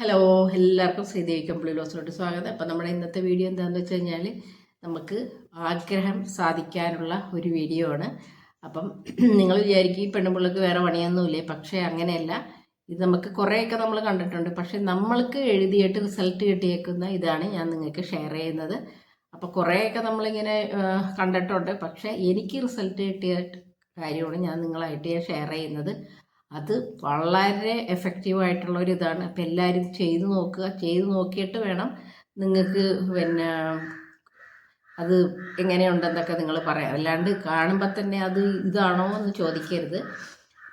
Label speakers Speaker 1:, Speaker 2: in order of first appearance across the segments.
Speaker 1: Hello എല്ലാവർക്കും ശ്രീദേവി കമ്പിളിലോസിലോട്ട് സ്വാഗതം. അപ്പം നമ്മുടെ ഇന്നത്തെ വീഡിയോ എന്താണെന്ന് വെച്ച് കഴിഞ്ഞാൽ നമുക്ക് ആഗ്രഹം സാധിക്കാനുള്ള ഒരു വീഡിയോ ആണ്. അപ്പം നിങ്ങൾ വിചാരിക്കും ഈ പെണ്ണുപിള്ളക്ക് വേറെ പണിയൊന്നുമില്ലേ? പക്ഷേ അങ്ങനെയല്ല. ഇത് നമുക്ക് കുറേയൊക്കെ നമ്മൾ കണ്ടിട്ടുണ്ട്. പക്ഷേ നമ്മൾക്ക് എഴുതിയിട്ട് റിസൾട്ട് കിട്ടിയേക്കുന്ന ഇതാണ് ഞാൻ നിങ്ങൾക്ക് ഷെയർ ചെയ്യുന്നത്. അപ്പോൾ കുറേയൊക്കെ നമ്മളിങ്ങനെ കണ്ടിട്ടുണ്ട്. പക്ഷേ എനിക്ക് റിസൾട്ട് കിട്ടിയ കാര്യമാണ് ഞാൻ നിങ്ങളായിട്ട് ഷെയർ ചെയ്യുന്നത്. അത് വളരെ എഫക്റ്റീവ് ആയിട്ടുള്ള ഒരു ഇതാണ് അപ്പം എല്ലാവരും ചെയ്തു നോക്കുക. ചെയ്തു നോക്കിയിട്ട് വേണം നിങ്ങൾക്ക് പിന്നെ അത് എങ്ങനെയുണ്ടെന്നൊക്കെ നിങ്ങൾ പറയാം. അല്ലാണ്ട് കാണുമ്പോൾ തന്നെ അത് ഇതാണോ എന്ന് ചോദിക്കരുത്.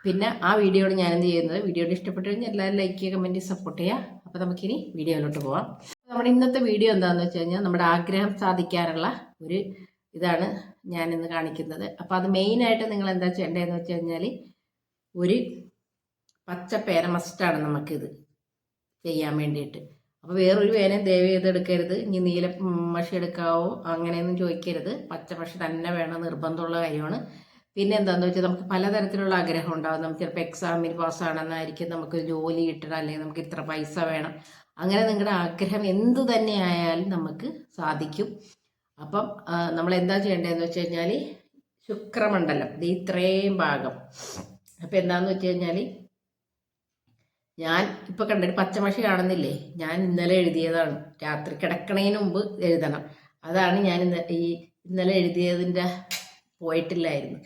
Speaker 1: പിന്നെ ആ വീഡിയോയാണ് ഞാനെന്ത് ചെയ്യുന്നത്? വീഡിയോ ഇഷ്ടപ്പെട്ടു കഴിഞ്ഞാൽ എല്ലാവരും ലൈക്ക് ചെയ്യുക കമന്റ് സപ്പോർട്ട് ചെയ്യുക. അപ്പോൾ നമുക്കിനി വീഡിയോയിലോട്ട് പോവാം. നമ്മുടെ ഇന്നത്തെ വീഡിയോ എന്താണെന്ന് വെച്ച് കഴിഞ്ഞാൽ നമ്മുടെ ആഗ്രഹം സാധിക്കാനുള്ള ഒരു ഇതാണ് ഞാനിന്ന് കാണിക്കുന്നത്. അപ്പോൾ അത് മെയിനായിട്ട് നിങ്ങൾ എന്താ ചെയ്യേണ്ടതെന്ന് വെച്ച് കഴിഞ്ഞാൽ ഒരു പച്ച പേര മസ്റ്റാണ് നമുക്കിത് ചെയ്യാൻ വേണ്ടിയിട്ട്. അപ്പോൾ വേറൊരു പേനയും ദയവ് ചെയ്ത് എടുക്കരുത് ഇനി നീല മഷി എടുക്കാവോ അങ്ങനെയൊന്നും ചോദിക്കരുത്. പച്ച മഷി തന്നെ വേണം നിർബന്ധമുള്ള കാര്യമാണ്. പിന്നെ എന്താണെന്ന് വെച്ചാൽ നമുക്ക് പലതരത്തിലുള്ള ആഗ്രഹം ഉണ്ടാകും നമുക്ക് ചിലപ്പോൾ എക്സാമിന് പാസ്സാണെന്നായിരിക്കും നമുക്ക് ജോലി കിട്ടണം അല്ലെങ്കിൽ നമുക്ക് ഇത്ര പൈസ വേണം. അങ്ങനെ നിങ്ങളുടെ ആഗ്രഹം എന്തു തന്നെ ആയാലും നമുക്ക് സാധിക്കും. അപ്പം നമ്മൾ എന്താ ചെയ്യേണ്ടതെന്ന് വെച്ച് കഴിഞ്ഞാൽ ശുക്രമണ്ഡലം ഇത് ഇത്രയും ഭാഗം. അപ്പം എന്താണെന്ന് വെച്ച് കഴിഞ്ഞാൽ ഞാൻ ഇപ്പോൾ കണ്ടൊരു പച്ചമഷി കാണുന്നില്ലേ? ഞാൻ ഇന്നലെ എഴുതിയതാണ്. രാത്രി കിടക്കണതിന് മുമ്പ് എഴുതണം. അതാണ് ഞാൻ ഇന്ന ഈ ഇന്നലെ എഴുതിയതിന്റെ പോയിട്ടില്ലായിരുന്നു.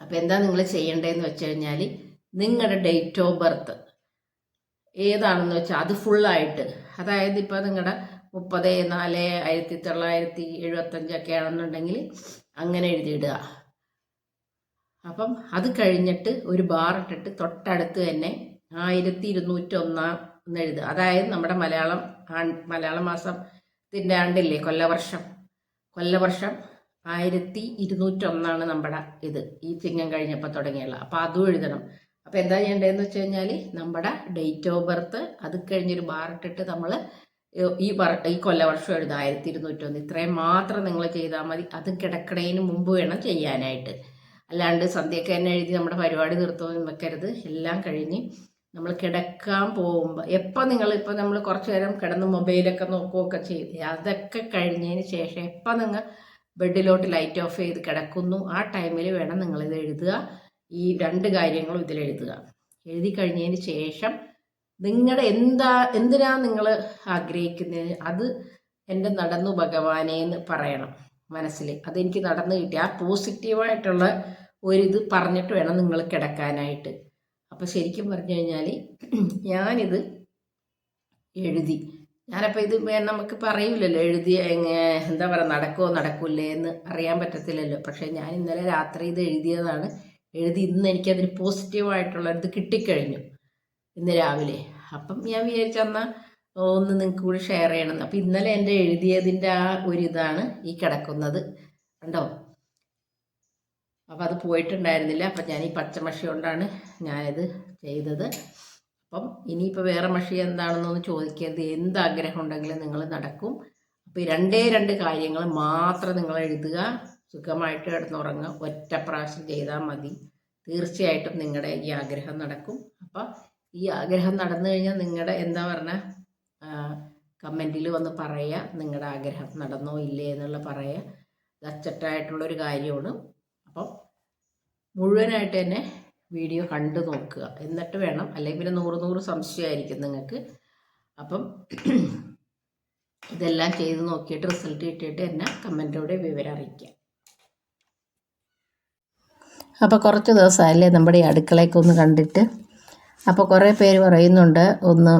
Speaker 1: അപ്പോൾ എന്താ നിങ്ങൾ ചെയ്യേണ്ടതെന്ന് വെച്ച് കഴിഞ്ഞാൽ നിങ്ങളുടെ ഡേറ്റ് ഓഫ് ബർത്ത് ഏതാണെന്ന് വെച്ചാൽ അത് ഫുള്ളായിട്ട് അതായത് ഇപ്പോൾ നിങ്ങളുടെ മുപ്പത് നാല് ആയിരത്തി തൊള്ളായിരത്തി എഴുപത്തഞ്ചൊക്കെ ആണെന്നുണ്ടെങ്കിൽ അങ്ങനെ എഴുതിയിടുക. അപ്പം അത് കഴിഞ്ഞിട്ട് ഒരു ബാർ ഇട്ടിട്ട് തൊട്ടടുത്ത് തന്നെ ആയിരത്തി ഇരുന്നൂറ്റി ഒന്നാം എന്ന് എഴുതുക. അതായത് നമ്മുടെ മലയാളം മലയാള മാസത്തിന്റെ ആണ്ടില്ലേ കൊല്ലവർഷം. കൊല്ലവർഷം ആയിരത്തി ഇരുന്നൂറ്റൊന്നാണ് നമ്മുടെ ഇത് ഈ ചിങ്ങം കഴിഞ്ഞപ്പോൾ തുടങ്ങിയുള്ള. അപ്പോൾ അതും എഴുതണം. അപ്പോൾ എന്താ ചെയ്യേണ്ടതെന്ന് വെച്ച് കഴിഞ്ഞാൽ നമ്മുടെ ഡേറ്റ് ഓഫ് ബർത്ത് അത് കഴിഞ്ഞൊരു ബാറിട്ടിട്ട് നമ്മൾ ഈ ഈ കൊല്ലവർഷം എഴുതുക ആയിരത്തി ഇരുന്നൂറ്റൊന്ന് ഇത്രയും മാത്രം നിങ്ങൾ ചെയ്താൽ മതി. അത് കിടക്കണേന് മുമ്പ് വേണം ചെയ്യാനായിട്ട്. അല്ലാണ്ട് സന്ധ്യക്ക് തന്നെ എഴുതി നമ്മുടെ പരിപാടി നിർത്തുമെന്ന് വെക്കരുത്. എല്ലാം കഴിഞ്ഞ് നമ്മൾ കിടക്കാൻ പോകുമ്പോൾ എപ്പോൾ നിങ്ങൾ ഇപ്പോൾ നമ്മൾ കുറച്ച് നേരം കിടന്ന് മൊബൈലൊക്കെ നോക്കുകയൊക്കെ ചെയ്ത് അതൊക്കെ കഴിഞ്ഞതിന് ശേഷം എപ്പോൾ നിങ്ങൾ ബെഡിലോട്ട് ലൈറ്റ് ഓഫ് ചെയ്ത് കിടക്കുന്നു ആ ടൈമിൽ വേണം നിങ്ങളിത് എഴുതുക. ഈ രണ്ട് കാര്യങ്ങളും ഇതിൽ എഴുതുക. എഴുതി കഴിഞ്ഞതിന് ശേഷം നിങ്ങളുടെ എന്താ എന്തിനാ നിങ്ങൾ ആഗ്രഹിക്കുന്നത് അത് എന്റെ നടന്നു ഭഗവാനെ എന്ന് പറയണം മനസ്സിൽ അതെനിക്ക് നടന്നു കിട്ടി. ആ പോസിറ്റീവായിട്ടുള്ള ഒരിത് പറഞ്ഞിട്ട് വേണം നിങ്ങൾ കിടക്കാനായിട്ട്. അപ്പോൾ ശരിക്കും പറഞ്ഞു കഴിഞ്ഞാൽ ഞാനിത് എഴുതി. ഞാനപ്പോൾ ഇത് നമുക്ക് പറയൂലല്ലോ എഴുതി എന്താ പറയുക നടക്കുമോ നടക്കില്ലേ എന്ന് അറിയാൻ പറ്റത്തില്ലല്ലോ. പക്ഷേ ഞാൻ ഇന്നലെ രാത്രി ഇത് എഴുതിയതാണ്. എഴുതി ഇന്ന് എനിക്കതിന് പോസിറ്റീവായിട്ടുള്ള ഇത് കിട്ടിക്കഴിഞ്ഞു ഇന്ന് രാവിലെ. അപ്പം ഞാൻ വിചാരിച്ചെന്നാൽ ഒന്ന് നിങ്ങൾക്ക് കൂടി ഷെയർ ചെയ്യണമെന്ന് അപ്പം ഇന്നലെ എന്റെ എഴുതിയതിന്റെ ആ ഒരു ഇതാണ് ഈ കിടക്കുന്നത്. കണ്ടോ? അപ്പം അത് പോയിട്ടുണ്ടായിരുന്നില്ല. അപ്പം ഞാൻ ഈ പച്ചമഷി കൊണ്ടാണ് ഞാനിത് ചെയ്തത്. അപ്പം ഇനിയിപ്പോൾ വേറെ മഷി എന്താണെന്നൊന്ന് ചോദിക്കരുത് എന്ത് ആഗ്രഹം ഉണ്ടെങ്കിലും നിങ്ങൾ നടക്കും. അപ്പോൾ ഈ രണ്ടേ രണ്ട് കാര്യങ്ങൾ മാത്രം നിങ്ങൾ എഴുതുക. സുഖമായിട്ട് കിടന്നുറങ്ങുക. ഒറ്റ പ്രാവശ്യം ചെയ്താൽ മതി. തീർച്ചയായിട്ടും നിങ്ങളുടെ ഈ ആഗ്രഹം നടക്കും. അപ്പം ഈ ആഗ്രഹം നടന്നു കഴിഞ്ഞാൽ നിങ്ങളുടെ എന്താ പറഞ്ഞ കമന്റിൽ വന്ന് പറയുക നിങ്ങളുടെ ആഗ്രഹം നടന്നോ ഇല്ലേ എന്നുള്ള പറയുക അച്ചട്ടായിട്ടുള്ളൊരു കാര്യമാണ്. മുഴുവനായിട്ട് തന്നെ വീഡിയോ കണ്ടു നോക്കുക. എന്നിട്ട് വേണം അല്ലെങ്കിൽ പിന്നെ നൂറ് നൂറ് സംശയമായിരിക്കും നിങ്ങൾക്ക്. അപ്പം ഇതെല്ലാം ചെയ്ത് നോക്കിയിട്ട് റിസൾട്ട് കിട്ടിയിട്ട് എന്നെ കമന്റോടെ വിവരം അറിയിക്കുക. അപ്പോൾ കുറച്ച് ദിവസമല്ലേ നമ്മുടെ ഈ അടുക്കളയൊക്കെ ഒന്ന് കണ്ടിട്ട്? അപ്പോൾ കുറേ പേര് പറയുന്നുണ്ട് ഒന്ന്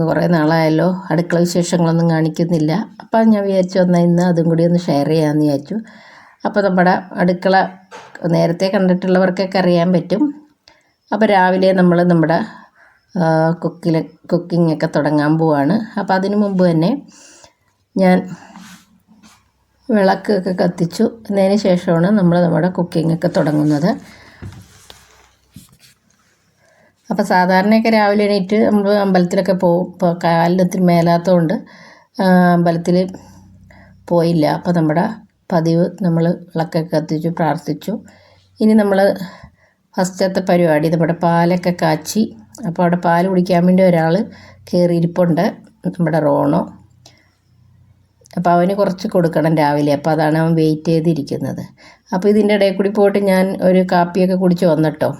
Speaker 1: കുറേ നാളായല്ലോ അടുക്കള വിശേഷങ്ങളൊന്നും കാണിക്കുന്നില്ല. അപ്പം ഞാൻ വിചാരിച്ചു എന്നാൽ ഇന്ന് അതും കൂടി ഒന്ന് ഷെയർ ചെയ്യാമെന്ന് വിചാരിച്ചു. അപ്പോൾ നമ്മുടെ അടുക്കള നേരത്തെ കണ്ടിട്ടുള്ളവർക്കൊക്കെ അറിയാൻ പറ്റും. അപ്പോൾ രാവിലെ നമ്മൾ നമ്മുടെ കുക്കിൽ കുക്കിംഗ് ഒക്കെ തുടങ്ങാൻ പോവാണ്. അപ്പോൾ അതിനു മുമ്പ് തന്നെ ഞാൻ വിളക്കൊക്കെ കത്തിച്ചു. എന്നതിന് ശേഷമാണ് നമ്മൾ നമ്മുടെ കുക്കിംഗ് ഒക്കെ തുടങ്ങുന്നത്. അപ്പോൾ സാധാരണയൊക്കെ രാവിലെ എണീറ്റ് നമ്മൾ അമ്പലത്തിലൊക്കെ പോകും ഇപ്പോൾ കാലിനത്തിന് മേലാത്തതുകൊണ്ട് അമ്പലത്തിൽ പോയില്ല. അപ്പോൾ നമ്മുടെ പതിവ് നമ്മൾ വിളക്കൊക്കെ കത്തിച്ചു പ്രാർത്ഥിച്ചു. ഇനി നമ്മൾ ഫസ്റ്റത്തെ പരിപാടി നമ്മുടെ പാലൊക്കെ കാച്ചി അപ്പോൾ അവിടെ പാൽ കുടിക്കാൻ വേണ്ടി ഒരാൾ കയറിയിരിപ്പുണ്ട് നമ്മുടെ റോണോ. അപ്പോൾ അവന് കുറച്ച് കൊടുക്കണം രാവിലെ അപ്പോൾ അതാണ് അവൻ വെയിറ്റ് ചെയ്തിരിക്കുന്നത്. അപ്പോൾ ഇതിന്റെ ഇടയിൽ കൂടി പോയിട്ട് ഞാൻ ഒരു കാപ്പിയൊക്കെ കുടിച്ച് വന്നിട്ടോ.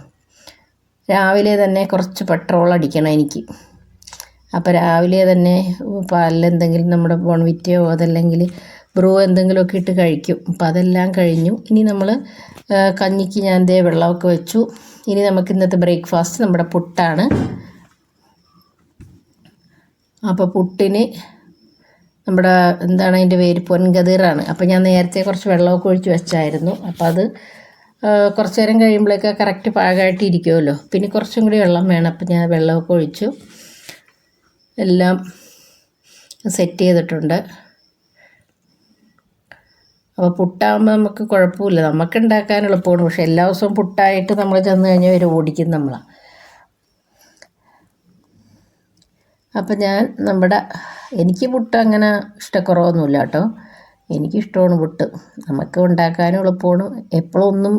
Speaker 1: രാവിലെ തന്നെ കുറച്ച് പെട്രോൾ അടിക്കണം എനിക്ക്. അപ്പോൾ രാവിലെ തന്നെ പാലിൽ എന്തെങ്കിലും നമ്മുടെ ബോൺവിറ്റയോ അതല്ലെങ്കിൽ ബ്രൂ എന്തെങ്കിലുമൊക്കെ ഇട്ട് കഴിക്കും. അപ്പം അതെല്ലാം കഴിഞ്ഞു. ഇനി നമ്മൾ കഞ്ഞിക്ക് ഞാൻ ദേ വെള്ളമൊക്കെ വെച്ചു. ഇനി നമുക്ക് ഇന്നത്തെ ബ്രേക്ക്ഫാസ്റ്റ് നമ്മുടെ പുട്ടാണ്. അപ്പോൾ പുട്ടിന് നമ്മുടെ എന്താണ് അതിന്റെ പേര്? പൊൻകതിറാണ്. അപ്പോൾ ഞാൻ നേരത്തെ കുറച്ച് വെള്ളമൊക്കെ ഒഴിച്ച് വെച്ചായിരുന്നു. അപ്പോൾ അത് കുറച്ച് നേരം കഴിയുമ്പോഴേക്ക് കറക്റ്റ് പാകമായിട്ട് ഇരിക്കുമല്ലോ പിന്നെ കുറച്ചും കൂടി വെള്ളം വേണം. അപ്പം ഞാൻ വെള്ളമൊക്കെ ഒഴിച്ചു. എല്ലാം സെറ്റ് ചെയ്തിട്ടുണ്ട്. അപ്പോൾ പുട്ടാകുമ്പോൾ നമുക്ക് കുഴപ്പമില്ല. നമുക്ക് ഉണ്ടാക്കാൻ എളുപ്പമാണ് പക്ഷെ എല്ലാ ദിവസവും പുട്ടായിട്ട് നമ്മൾ ചെന്ന് കഴിഞ്ഞാൽ ഒരു ഓടിക്കും നമ്മളാണ് അപ്പം ഞാൻ നമ്മുടെ എനിക്ക് പുട്ട് അങ്ങനെ ഇഷ്ടക്കുറവൊന്നുമില്ല കേട്ടോ. എനിക്കിഷ്ടമാണ് പുട്ട്. നമുക്ക് ഉണ്ടാക്കാനും എളുപ്പമാണ് എപ്പോഴും ഒന്നും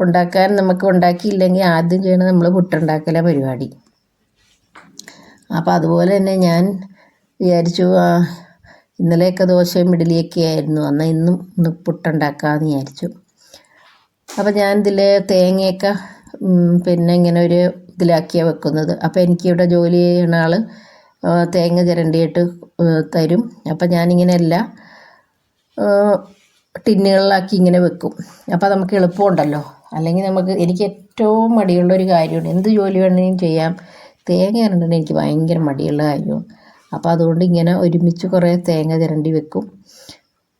Speaker 1: ഉണ്ടാക്കാൻ നമുക്ക് ഉണ്ടാക്കിയില്ലെങ്കിൽ ആദ്യം ചെയ്യണത് നമ്മൾ പുട്ടുണ്ടാക്കല പരിപാടി. അപ്പോൾ അതുപോലെ തന്നെ ഞാൻ വിചാരിച്ചു ഇന്നലെയൊക്കെ ദോശയും ഇഡലിയൊക്കെ ആയിരുന്നു. എന്നാൽ ഇന്നും ഒന്ന് പുട്ടുണ്ടാക്കാമെന്ന് വിചാരിച്ചു. അപ്പോൾ ഞാൻ ഇതിൽ തേങ്ങയൊക്കെ പിന്നെ ഇങ്ങനെ ഒരു ഇതിലാക്കിയാണ് വെക്കുന്നത്. അപ്പോൾ എനിക്കിവിടെ ജോലി ചെയ്യുന്ന ആൾ തേങ്ങ ചിരണ്ടിയിട്ട് തരും. അപ്പം ഞാനിങ്ങനെ എല്ലാം ടിന്നുകളിലാക്കി ഇങ്ങനെ വെക്കും. അപ്പോൾ നമുക്ക് എളുപ്പമുണ്ടല്ലോ. അല്ലെങ്കിൽ നമുക്ക് എനിക്ക് ഏറ്റവും മടിയുള്ള ഒരു കാര്യമാണ് എന്ത് ജോലി വേണമെങ്കിലും ചെയ്യാം. തേങ്ങ ചിരണ്ടണ എനിക്ക് ഭയങ്കര മടിയുള്ള കാര്യമാണ്. അപ്പോൾ അതുകൊണ്ട് ഇങ്ങനെ ഒരുമിച്ച് കുറേ തേങ്ങ ചിരണ്ടി വെക്കും.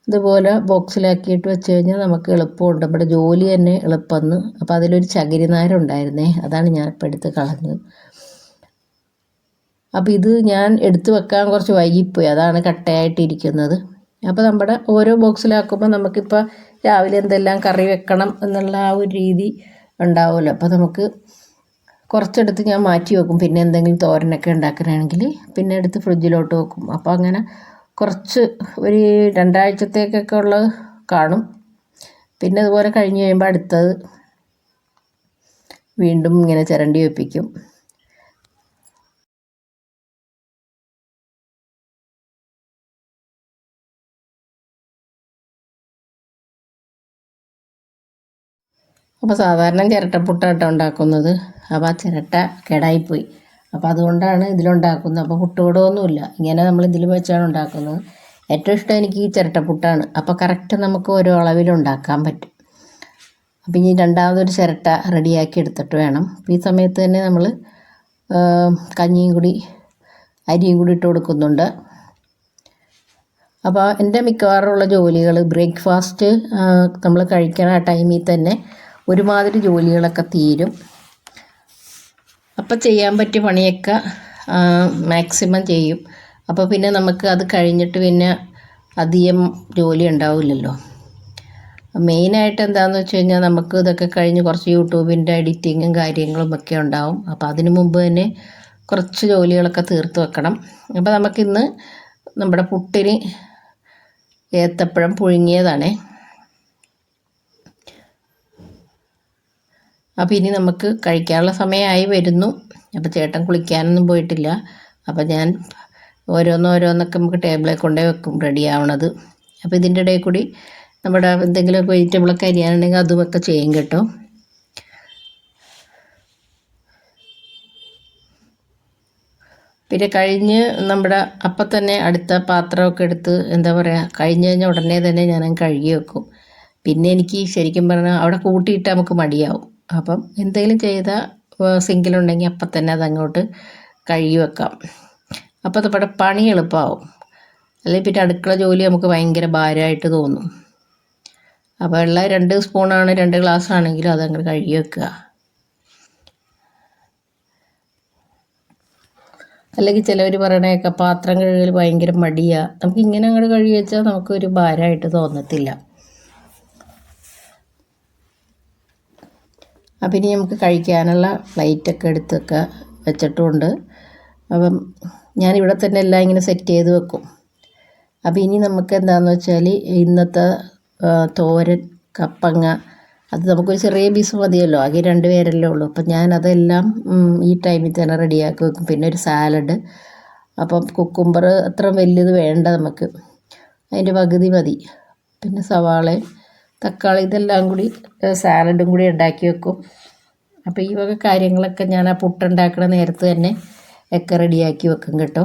Speaker 1: ഇതുപോലെ ബോക്സിലാക്കിയിട്ട് വെച്ച് കഴിഞ്ഞാൽ നമുക്ക് എളുപ്പമുണ്ട്. നമ്മുടെ ജോലി തന്നെ എളുപ്പമെന്ന് അപ്പോൾ അതിലൊരു ചകിരിനാരുണ്ടായിരുന്നേ. അതാണ് ഞാൻ ഇപ്പോൾ എടുത്ത് കളഞ്ഞത്. അപ്പോൾ ഇത് ഞാൻ എടുത്തു വെക്കാൻ കുറച്ച് വൈകിപ്പോയി. അതാണ് കട്ടയായിട്ടിരിക്കുന്നത്. അപ്പോൾ നമ്മുടെ ഓരോ ബോക്സിലാക്കുമ്പോൾ നമുക്കിപ്പോൾ രാവിലെ എന്തെല്ലാം കറി വെക്കണം എന്നുള്ള ആ ഒരു രീതി ഉണ്ടാവുമല്ലോ. അപ്പോൾ നമുക്ക് കുറച്ചെടുത്ത് ഞാൻ മാറ്റി വെക്കും. പിന്നെ എന്തെങ്കിലും തോരനൊക്കെ ഉണ്ടാക്കാനാണെങ്കിൽ പിന്നെ എടുത്ത് ഫ്രിഡ്ജിലോട്ട് വെക്കും. അപ്പോൾ അങ്ങനെ കുറച്ച് ഒരു രണ്ടാഴ്ചത്തേക്കൊക്കെ ഉള്ളത് കാണും. പിന്നെ അതുപോലെ കഴിഞ്ഞ് കഴിയുമ്പോൾ അടുത്തത് വീണ്ടും ഇങ്ങനെ ചിരണ്ടി വെപ്പിക്കും. അപ്പോൾ സാധാരണ ചിരട്ടപ്പുട്ടാട്ടോ ഉണ്ടാക്കുന്നത്. അപ്പോൾ ആ ചിരട്ട കേടായിപ്പോയി. അപ്പോൾ അതുകൊണ്ടാണ് ഇതിലുണ്ടാക്കുന്നത്. അപ്പോൾ പുട്ടുകൂടൊന്നുമില്ല ഇങ്ങനെ നമ്മൾ ഇതിൽ വെച്ചാണ് ഉണ്ടാക്കുന്നത്. ഏറ്റവും ഇഷ്ടം എനിക്ക് ഈ ചിരട്ടപ്പുട്ടാണ്. അപ്പോൾ കറക്റ്റ് നമുക്ക് ഓരോ അളവിലുണ്ടാക്കാൻ പറ്റും. അപ്പോൾ ഇനി രണ്ടാമതൊരു ചിരട്ട റെഡിയാക്കി എടുത്തിട്ട് വേണം. അപ്പോൾ ഈ സമയത്ത് തന്നെ നമ്മൾ കഞ്ഞിയും കൂടി അരിയും കൂടി ഇട്ട് കൊടുക്കുന്നുണ്ട്. അപ്പോൾ എന്റെ മിക്കവാറുമുള്ള ജോലികൾ ബ്രേക്ക്ഫാസ്റ്റ് നമ്മൾ കഴിക്കണ ടൈമിൽ തന്നെ ഒരുമാതിരി ജോലികളൊക്കെ തീരും. അപ്പം ചെയ്യാൻ പറ്റിയ പണിയൊക്കെ മാക്സിമം ചെയ്യും. അപ്പോൾ പിന്നെ നമുക്ക് അത് കഴിഞ്ഞിട്ട് പിന്നെ അധികം ജോലി ഉണ്ടാവില്ലല്ലോ. മെയിനായിട്ട് എന്താണെന്ന് വെച്ച് കഴിഞ്ഞാൽ നമുക്ക് ഇതൊക്കെ കഴിഞ്ഞ് കുറച്ച് യൂട്യൂബിന്റെ എഡിറ്റിങ്ങും കാര്യങ്ങളും ഒക്കെ ഉണ്ടാവും. അപ്പോൾ അതിനു മുമ്പ് തന്നെ കുറച്ച് ജോലികളൊക്കെ തീർത്ത് വെക്കണം. അപ്പോൾ നമുക്കിന്ന് നമ്മുടെ പുട്ടിന് ഏത്തപ്പഴം പുഴുങ്ങിയതാണേ. അപ്പോൾ ഇനി നമുക്ക് കഴിക്കാനുള്ള സമയമായി വരുന്നു. അപ്പോൾ ചേട്ടൻ കുളിക്കാനൊന്നും പോയിട്ടില്ല. അപ്പോൾ ഞാൻ ഓരോന്നോരോന്നൊക്കെ നമുക്ക് ടേബിളിൽ കൊണ്ടേ വെക്കും റെഡി ആവണത്. അപ്പോൾ ഇതിന്റെ ഇടയിൽ കൂടി നമ്മുടെ എന്തെങ്കിലും വെജിറ്റബിളൊക്കെ അരിയാനുണ്ടെങ്കിൽ അതുമൊക്കെ ചെയ്യും കേട്ടോ. പിന്നെ കഴിഞ്ഞ് നമ്മുടെ അപ്പം തന്നെ അടുത്ത പാത്രമൊക്കെ എടുത്ത് എന്താ പറയുക കഴിഞ്ഞ് കഴിഞ്ഞാൽ ഉടനെ തന്നെ ഞാൻ കഴുകി വെക്കും. പിന്നെ എനിക്ക് ശരിക്കും പറഞ്ഞാൽ അവിടെ കൂട്ടിയിട്ട് നമുക്ക് മടിയാവും. അപ്പം എന്തെങ്കിലും ചെയ്ത സിങ്കിലുണ്ടെങ്കിൽ അപ്പം തന്നെ അതങ്ങോട്ട് കഴുകി വെക്കാം. അപ്പോൾ നമ്മുടെ പണി എളുപ്പമാവും അല്ലെങ്കിൽ പിന്നെ അടുക്കള ജോലി നമുക്ക് ഭയങ്കര ഭാരമായിട്ട് തോന്നും. അപ്പോൾ ഉള്ള രണ്ട് സ്പൂണാണ് രണ്ട് ഗ്ലാസ് ആണെങ്കിലും അതങ്ങോട്ട് കഴുകി വെക്കുക. അല്ലെങ്കിൽ ചിലവർ പറയണേക്കാം പാത്രം കഴുകൽ ഭയങ്കര മടിയാണ് നമുക്ക് ഇങ്ങനെ അങ്ങോട്ട് കഴുകി വെച്ചാൽ നമുക്കൊരു ഭാരമായിട്ട് തോന്നത്തില്ല. അപ്പം ഇനി നമുക്ക് കഴിക്കാനുള്ള പ്ലേറ്റൊക്കെ എടുത്തൊക്കെ വെച്ചിട്ടുമുണ്ട് അപ്പം ഇവിടെ തന്നെ എല്ലാം ഇങ്ങനെ സെറ്റ് ചെയ്ത് വെക്കും. അപ്പം ഇനി നമുക്ക് എന്താണെന്ന് വെച്ചാൽ ഇന്നത്തെ തോരൻ കപ്പങ്ങ അത് നമുക്കൊരു ചെറിയ പീസ് മതിയല്ലോ. ആകെ രണ്ട് പേരല്ലേ ഉള്ളൂ. അപ്പം ഞാൻ അതെല്ലാം ഈ ടൈമിൽ തന്നെ റെഡിയാക്കി വെക്കും. പിന്നെ ഒരു സാലഡ് അപ്പം കുക്കുംബർ അത്ര വലിയത് വേണ്ട നമുക്ക്. അതിന്റെ പകുതി മതി. പിന്നെ സവാളയും തക്കാളി ഇതെല്ലാം കൂടി സാലഡും കൂടി ഉണ്ടാക്കി വെക്കും. അപ്പോൾ ഈ വക കാര്യങ്ങളൊക്കെ ഞാൻ ആ പുട്ടുണ്ടാക്കണ നേരത്ത് തന്നെ ഒക്കെ റെഡിയാക്കി വെക്കും കേട്ടോ.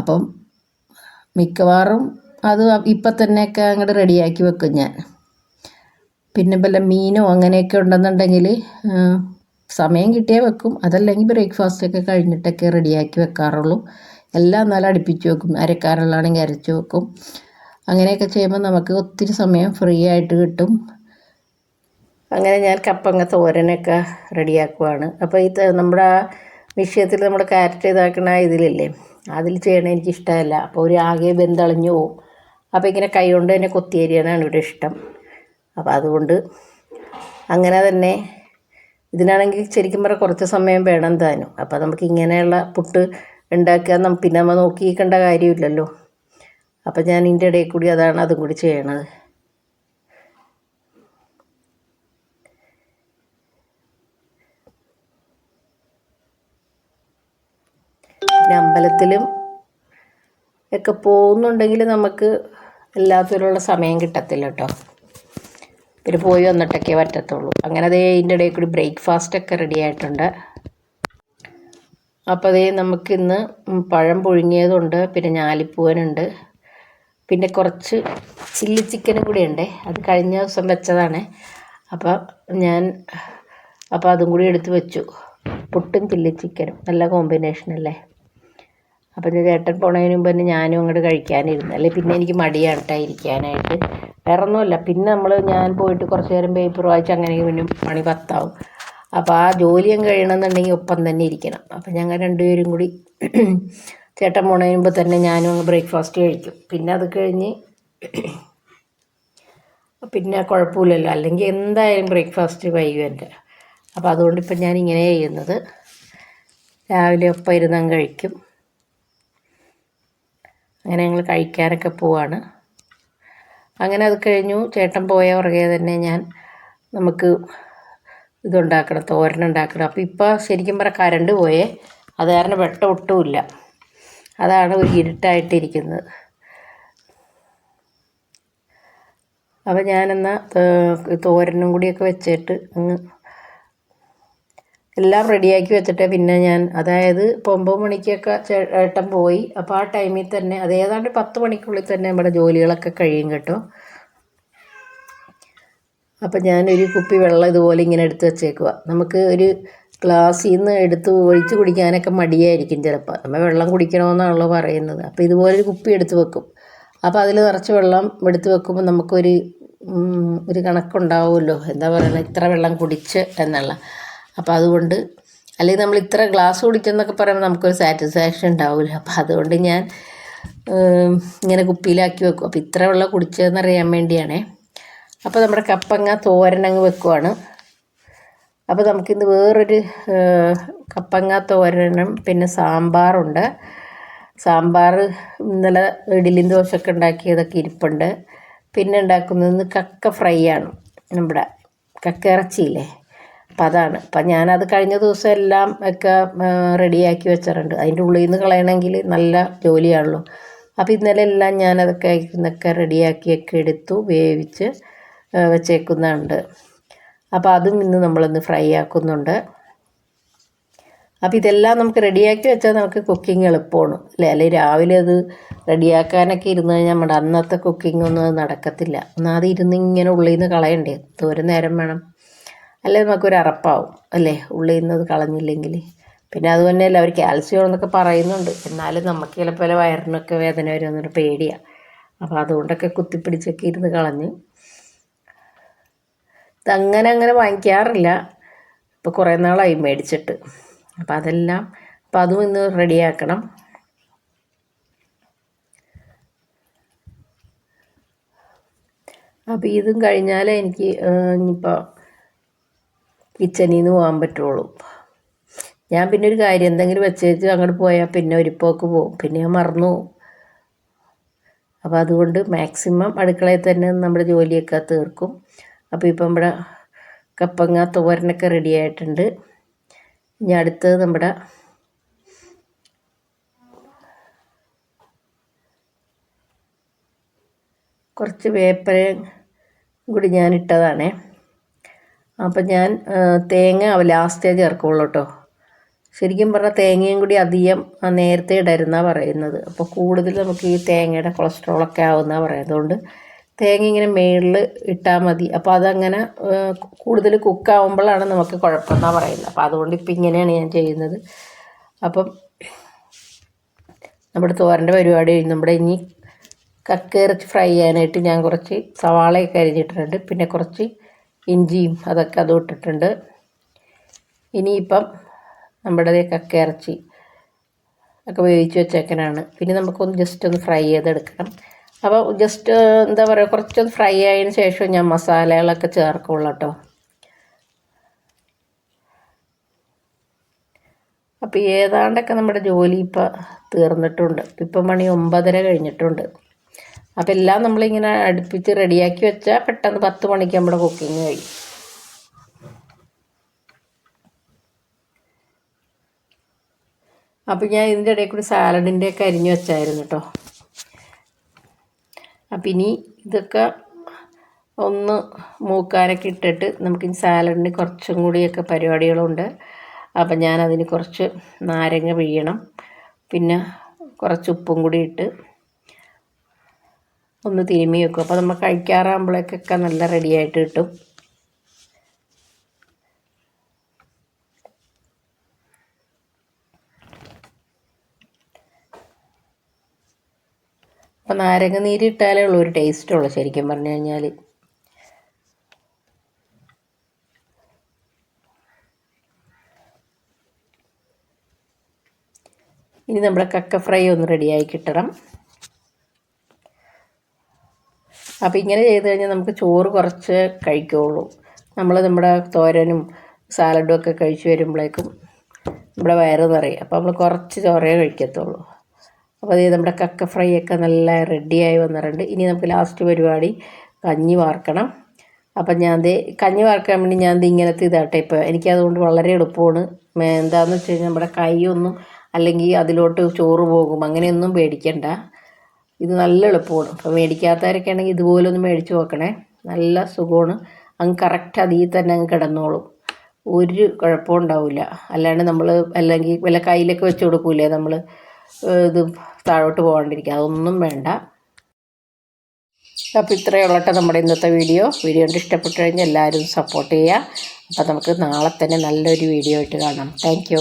Speaker 1: അപ്പം മിക്കവാറും അത് ഇപ്പം തന്നെയൊക്കെ അങ്ങോട്ട് റെഡിയാക്കി വെക്കും ഞാൻ. പിന്നെ വല്ല മീനോ അങ്ങനെയൊക്കെ ഉണ്ടെന്നുണ്ടെങ്കിൽ സമയം കിട്ടിയേ വെക്കും. അതല്ലെങ്കിൽ ബ്രേക്ക്ഫാസ്റ്റൊക്കെ കഴിഞ്ഞിട്ടൊക്കെ റെഡിയാക്കി വെക്കാറുള്ളൂ. എല്ലാം നല്ല അടുപ്പിച്ച് വെക്കും. അരക്കാറുള്ളതാണെങ്കിൽ അരച്ച് വെക്കും. അങ്ങനെയൊക്കെ ചെയ്യുമ്പോൾ നമുക്ക് ഒത്തിരി സമയം ഫ്രീ ആയിട്ട് കിട്ടും. അങ്ങനെ ഞാൻ കപ്പങ്ങ തോരനൊക്കെ റെഡിയാക്കുവാണ്. അപ്പോൾ ഇത് നമ്മുടെ വിഷയത്തിൽ നമ്മൾ ക്യാരറ്റ് ഇതാക്കണ ഇതിലില്ലേ അതിൽ ചെയ്യണ എനിക്കിഷ്ടമല്ല. അപ്പോൾ ഒരു ആകെ ബന്ധളഞ്ഞു പോവും. അപ്പോൾ ഇങ്ങനെ കൈകൊണ്ട് തന്നെ കൊത്തിയരിയാനാണ് ഇവിടെ ഇഷ്ടം. അപ്പോൾ അതുകൊണ്ട് അങ്ങനെ തന്നെ ഇതിനാണെങ്കിൽ ശരിക്കും പറഞ്ഞാൽ കുറച്ച് സമയം വേണം താനും അപ്പോൾ നമുക്ക് ഇങ്ങനെയുള്ള പുട്ട് ഉണ്ടാക്കുക നമുക്ക് പിന്നെ നമ്മൾ നോക്കിയിരിക്കേണ്ട കാര്യമില്ലല്ലോ. അപ്പോൾ ഞാൻ ഇതിന്റെ ഇടയിൽ കൂടി അതാണ് അതും കൂടി ചെയ്യണത്. അമ്പലത്തിലും ഒക്കെ പോകുന്നുണ്ടെങ്കിൽ നമുക്ക് എല്ലാത്തിലുള്ള സമയം കിട്ടത്തില്ല കേട്ടോ. പിന്നെ പോയി വന്നിട്ടൊക്കെ പറ്റത്തുള്ളൂ അങ്ങനെ അതേ ഇതിന്റെ ഇടയിൽ കൂടി ബ്രേക്ക്ഫാസ്റ്റ് ഒക്കെ റെഡി ആയിട്ടുണ്ട്. അപ്പോൾ അതേ നമുക്കിന്ന് പഴം പുഴുങ്ങിയതുണ്ട് പിന്നെ ഞാലിപ്പൂവനുണ്ട്. പിന്നെ കുറച്ച് ചില്ലി ചിക്കനും കൂടി ഉണ്ട്. അത് കഴിഞ്ഞ ദിവസം വെച്ചതാണ്. അപ്പോൾ ഞാൻ അപ്പോൾ അതും കൂടി എടുത്ത് വെച്ചു. പുട്ടും ചില്ലി ചിക്കനും. നല്ല കോമ്പിനേഷൻ അല്ലേ? അപ്പം ഞാൻ ചേട്ടൻ പോണതിന് മുമ്പ് തന്നെ ഞാനും അങ്ങോട്ട് കഴിക്കാനിരുന്നു. അല്ലെ പിന്നെ എനിക്ക് മടിയാണ് കേട്ടോ ഇരിക്കാനായിട്ട്. വേറെ ഒന്നുമില്ല പിന്നെ നമ്മൾ ഞാൻ പോയിട്ട് കുറച്ച് നേരം പേപ്പർ വായിച്ച് അങ്ങനെ പിന്നെ മണി പത്താവും. അപ്പോൾ ആ ജോലിയും കഴിയണമെന്നുണ്ടെങ്കിൽ ഒപ്പം തന്നെ ഇരിക്കണം. അപ്പം ഞങ്ങൾ രണ്ടുപേരും കൂടി ചേട്ടൻ പോണതിന് തന്നെ ഞാനും ബ്രേക്ക്ഫാസ്റ്റ് കഴിക്കും. പിന്നെ അത് കഴിഞ്ഞ് പിന്നെ കുഴപ്പമില്ലല്ലോ. അല്ലെങ്കിൽ എന്തായാലും ബ്രേക്ക്ഫാസ്റ്റ് വൈകും അപ്പോൾ അതുകൊണ്ട് ഇപ്പം ഞാൻ ഇങ്ങനെ ചെയ്യുന്നത്. രാവിലെ ഒപ്പം ഇരുന്നാൽ കഴിക്കും. അങ്ങനെ ഞങ്ങൾ കഴിക്കാനൊക്കെ പോവാണ്. അങ്ങനെ അത് കഴിഞ്ഞു. ചേട്ടൻ പോയ പുറകെ തന്നെ ഞാൻ നമുക്ക് ഇതുണ്ടാക്കണം തോരൻ ഉണ്ടാക്കണം അപ്പോൾ ഇപ്പോൾ ശരിക്കും പറഞ്ഞാൽ കരണ്ട് പോയേ. അത് കാരണം വെട്ടം ഒട്ടുമില്ല. അതാണ് ഒരു ഇരുട്ടായിട്ടിരിക്കുന്നത്. അപ്പോൾ ഞാനെന്നാൽ തോരനും കൂടിയൊക്കെ വെച്ചിട്ട് അങ്ങ് എല്ലാം റെഡിയാക്കി വെച്ചിട്ട് പിന്നെ ഞാൻ അതായത് ഇപ്പോൾ ഒമ്പത് മണിക്കൊക്കെ ചേട്ടൻ പോയി. അപ്പോൾ ആ ടൈമിൽ തന്നെ അത് ഏതാണ്ട് പത്ത് മണിക്കുള്ളിൽ തന്നെ നമ്മുടെ ജോലികളൊക്കെ കഴിയും കേട്ടോ. അപ്പം ഞാനൊരു കുപ്പി വെള്ളം ഇതുപോലെ ഇങ്ങനെ എടുത്ത് വെച്ചേക്കുക നമുക്ക് ഒരു ഗ്ലാസ്സിൽ നിന്ന് എടുത്ത് ഒഴിച്ച് കുടിക്കാനൊക്കെ മടിയായിരിക്കും ചിലപ്പോൾ. നമ്മൾ വെള്ളം കുടിക്കണമെന്നാണല്ലോ പറയുന്നത്. അപ്പോൾ ഇതുപോലെ ഒരു കുപ്പി എടുത്ത് വെക്കും. അപ്പോൾ അതിൽ നിറച്ച് വെള്ളം എടുത്ത് വെക്കുമ്പോൾ നമുക്കൊരു ഒരു കണക്കുണ്ടാവുമല്ലോ. എന്താ പറയുക ഇത്ര വെള്ളം കുടിച്ച് എന്നുള്ള അപ്പോൾ അതുകൊണ്ട് അല്ലെങ്കിൽ നമ്മൾ ഇത്ര ഗ്ലാസ് കുടിച്ചെന്നൊക്കെ പറയുമ്പോൾ നമുക്കൊരു സാറ്റിസ്ഫാക്ഷൻ ഉണ്ടാവില്ല. അപ്പോൾ അതുകൊണ്ട് ഞാൻ ഇങ്ങനെ കുപ്പിയിലാക്കി വെക്കും. അപ്പോൾ ഇത്ര വെള്ളം കുടിച്ചതെന്നറിയാൻ വേണ്ടിയാണേ. അപ്പോൾ നമ്മുടെ കപ്പങ്ങ തോരനങ്ങ് വെക്കുവാണ്. അപ്പോൾ നമുക്കിന്ന് വേറൊരു കപ്പങ്ങ തോരണം പിന്നെ സാമ്പാറുണ്ട്. സാമ്പാർ ഇന്നലെ ഇഡലിയും ദോശയൊക്കെ ഉണ്ടാക്കിയതൊക്കെ ഇരിപ്പുണ്ട്. പിന്നെ ഉണ്ടാക്കുന്നത് കക്ക ഫ്രൈ ആണ് നമ്മുടെ കക്ക ഇറച്ചിയില്ലേ? അപ്പം അതാണ്. അപ്പം ഞാനത് കഴിഞ്ഞ ദിവസം എല്ലാം ഒക്കെ റെഡിയാക്കി വെച്ചിട്ടുണ്ട്. അതിന്റെ ഉള്ളിൽ നിന്ന് കളയണമെങ്കിൽ നല്ല ജോലിയാണല്ലോ അപ്പോൾ ഇന്നലെ എല്ലാം ഞാനതൊക്കെ ഇന്നൊക്കെ റെഡിയാക്കിയൊക്കെ എടുത്തു വേവിച്ച് വെച്ചേക്കുന്നുണ്ട് അപ്പോൾ അതും ഇന്ന് നമ്മളൊന്ന് ഫ്രൈ ആക്കുന്നുണ്ട്. അപ്പോൾ ഇതെല്ലാം നമുക്ക് റെഡിയാക്കി വെച്ചാൽ നമുക്ക് കുക്കിംഗ് എളുപ്പമാണ് അല്ലേ? അല്ലെങ്കിൽ രാവിലെ അത് റെഡിയാക്കാനൊക്കെ ഇരുന്ന് കഴിഞ്ഞാൽ നമ്മുടെ അന്നത്തെ കുക്കിംഗ് ഒന്നും നടക്കത്തില്ല. ഒന്നാമത് ഇരുന്ന് ഇങ്ങനെ ഉള്ളിൽ നിന്ന് കളയണ്ടേ? തോരം നേരം വേണം. അല്ലെങ്കിൽ നമുക്കൊരു അറപ്പാവും അല്ലേ? ഉള്ളിൽ നിന്ന് അത് കളഞ്ഞില്ലെങ്കിൽ പിന്നെ അതുപോലെ തന്നെയല്ല അവർ കാൽസ്യം എന്നൊക്കെ പറയുന്നുണ്ട്. എന്നാലും നമുക്ക് ചിലപ്പോൾ വയറിനൊക്കെ വേദന വരുമെന്നൊരു പേടിയാണ് അപ്പോൾ അതുകൊണ്ടൊക്കെ കുത്തിപ്പിടിച്ചൊക്കെ ഇരുന്ന് കളഞ്ഞ് ഇതങ്ങനെ അങ്ങനെ വാങ്ങിക്കാറില്ല. ഇപ്പോൾ കുറേ നാളായി മേടിച്ചിട്ട്. അപ്പോൾ അതെല്ലാം അപ്പോൾ അതും ഇന്ന് റെഡിയാക്കണം. അപ്പോൾ ഇതും കഴിഞ്ഞാലേ എനിക്ക് ഇനിയിപ്പോൾ കിച്ചണിൽ നിന്ന് പോകാൻ പറ്റുള്ളൂ. ഞാൻ പിന്നെ ഒരു കാര്യം എന്തെങ്കിലും വെച്ചേച്ച് അങ്ങോട്ട് പോയാൽ പിന്നെ ഒരു പോക്ക് പോകും പിന്നെ ഞാൻ മറന്നു പോകും അപ്പോൾ അതുകൊണ്ട് മാക്സിമം അടുക്കളയിൽ തന്നെ നമ്മുടെ ജോലിയൊക്കെ തീർക്കും. അപ്പോൾ ഇപ്പം ഇവിടെ കപ്പങ്ങ തോരനൊക്കെ റെഡി ആയിട്ടുണ്ട്. ഇനി അടുത്തത് നമ്മുടെ കുറച്ച് വേപ്പരയും കൂടി ഞാൻ ഇട്ടതാണേ അപ്പം ഞാൻ തേങ്ങ ലാസ്റ്റേ ചേർക്കുള്ളൂ കേട്ടോ ശരിക്കും പറഞ്ഞാൽ തേങ്ങയും കൂടി അധികം നേരത്തെ ഇടരുന്നാണ് പറയുന്നത്. അപ്പോൾ കൂടുതൽ നമുക്ക് ഈ തേങ്ങയുടെ കൊളസ്ട്രോളൊക്കെ ആവുന്നതാണ് പറയുന്നത്. അതുകൊണ്ട് തേങ്ങ ഇങ്ങനെ മേളിൽ ഇട്ടാൽ മതി. അപ്പോൾ അതങ്ങനെ കൂടുതൽ കുക്കാവുമ്പോഴാണ് നമുക്ക് കുഴപ്പമെന്നാണ് പറയുന്നത്. അപ്പോൾ അതുകൊണ്ട് ഇപ്പം ഇങ്ങനെയാണ് ഞാൻ ചെയ്യുന്നത്. അപ്പം നമ്മുടെ തോരന്റെ പരിപാടി നമ്മുടെ ഇനി കക്കയിറച്ചി ഫ്രൈ ചെയ്യാനായിട്ട് ഞാൻ കുറച്ച് സവാളയൊക്കെ അരിഞ്ഞിട്ടിട്ടുണ്ട്. പിന്നെ കുറച്ച് ഇഞ്ചിയും അതൊക്കെ അതും ഇട്ടിട്ടുണ്ട്. ഇനിയിപ്പം നമ്മുടെ കക്കയിറച്ചി ഒക്കെ വേവിച്ച് വെച്ചേക്കനാണ്. പിന്നെ നമുക്കൊന്ന് ജസ്റ്റ് ഒന്ന് ഫ്രൈ ചെയ്തെടുക്കണം. അപ്പോൾ ജസ്റ്റ് എന്താ പറയുക കുറച്ചൊന്ന് ഫ്രൈ ആയതിന് ശേഷം ഞാൻ മസാലകളൊക്കെ ചേർക്കുള്ളൂ കേട്ടോ അപ്പോൾ ഏതാണ്ടൊക്കെ നമ്മുടെ ജോലി ഇപ്പോൾ തീർന്നിട്ടുണ്ട്. ഇപ്പം മണി ഒമ്പതര കഴിഞ്ഞിട്ടുണ്ട്. അപ്പോൾ എല്ലാം നമ്മളിങ്ങനെ അടുപ്പിച്ച് റെഡിയാക്കി വെച്ചാൽ പെട്ടെന്ന് പത്ത് മണിക്ക് നമ്മുടെ കുക്കിംഗ് കഴിയും. അപ്പോൾ ഞാൻ ഇതിന്റെ ഇടയിൽ കൂടി സാലഡിന്റെയൊക്കെ അരിഞ്ഞു വെച്ചായിരുന്നു കേട്ടോ അപ്പം ഇനി ഇതൊക്കെ ഒന്ന് മൂക്കാനൊക്കെ ഇട്ടിട്ട് നമുക്ക് സാലഡിന് കുറച്ചും കൂടിയൊക്കെ പരിപാടികളുണ്ട്. അപ്പം ഞാനതിന് കുറച്ച് നാരങ്ങ പിഴിയണം. പിന്നെ കുറച്ച് ഉപ്പും കൂടി ഇട്ട് ഒന്ന് തിരുമ്മി വെക്കും. അപ്പോൾ നമ്മൾ കഴിക്കാറാകുമ്പോഴേക്കൊക്കെ നല്ല റെഡിയായിട്ട് കിട്ടും. അപ്പം നാരങ്ങ നീര് ഇട്ടാലേ ഉള്ളൂ ഒരു ടേസ്റ്റ് ഉള്ളൂ ശരിക്കും പറഞ്ഞു കഴിഞ്ഞാൽ ഇനി നമ്മുടെ കക്ക ഫ്രൈ ഒന്ന് റെഡിയായി കിട്ടണം. അപ്പോൾ ഇങ്ങനെ ചെയ്ത് കഴിഞ്ഞാൽ നമുക്ക് ചോറ് കുറച്ച് കഴിക്കുകയുള്ളൂ നമ്മൾ നമ്മുടെ തോരനും സാലഡും ഒക്കെ കഴിച്ചു വരുമ്പോഴേക്കും നമ്മുടെ വയറ് നിറയും. അപ്പോൾ നമ്മൾ കുറച്ച് ചോറേ കഴിക്കത്തുള്ളൂ. അപ്പോൾ അതേ നമ്മുടെ കക്ക ഫ്രൈ ഒക്കെ നല്ല റെഡിയായി വന്നിട്ടുണ്ട്. ഇനി നമുക്ക് ലാസ്റ്റ് പരിപാടി കഞ്ഞി വാർക്കണം. അപ്പം ഞാൻ ദേ കഞ്ഞി വാർക്കാൻ വേണ്ടി ഞാൻ ഇത് ഇങ്ങനത്തെ ഇതാട്ടെ ഇപ്പോൾ എനിക്കതുകൊണ്ട് വളരെ എളുപ്പമാണ്. എന്താണെന്ന് വെച്ച് കഴിഞ്ഞാൽ നമ്മുടെ കൈയൊന്നും അല്ലെങ്കിൽ അതിലോട്ട് ചോറ് പോകും. അങ്ങനെയൊന്നും പേടിക്കണ്ട. ഇത് നല്ല എളുപ്പമാണ്. അപ്പോൾ മേടിക്കാത്തവരൊക്കെ ആണെങ്കിൽ ഇതുപോലെ ഒന്ന് മേടിച്ച് നോക്കണേ. നല്ല സുഖമാണ്. അങ്ങ് കറക്റ്റ് അതിൽ തന്നെ അങ്ങ് കിടന്നോളും. ഒരു കുഴപ്പമുണ്ടാവില്ല അല്ലാണ്ട് നമ്മൾ അല്ലെങ്കിൽ വല്ല കയ്യിലൊക്കെ വെച്ച് കൊടുക്കൂലേ നമ്മൾ ഇത് താഴോട്ട് പോകാണ്ടിരിക്കുക. അതൊന്നും വേണ്ട. അപ്പോൾ ഇത്രയേ ഉള്ളട്ടെ നമ്മുടെ ഇന്നത്തെ വീഡിയോ. വീഡിയോ ഇഷ്ടപ്പെട്ടു കഴിഞ്ഞാൽ എല്ലാവരും സപ്പോർട്ട് ചെയ്യുക. അപ്പോൾ നമുക്ക് നാളെ തന്നെ നല്ലൊരു വീഡിയോ ആയിട്ട് കാണാം. താങ്ക്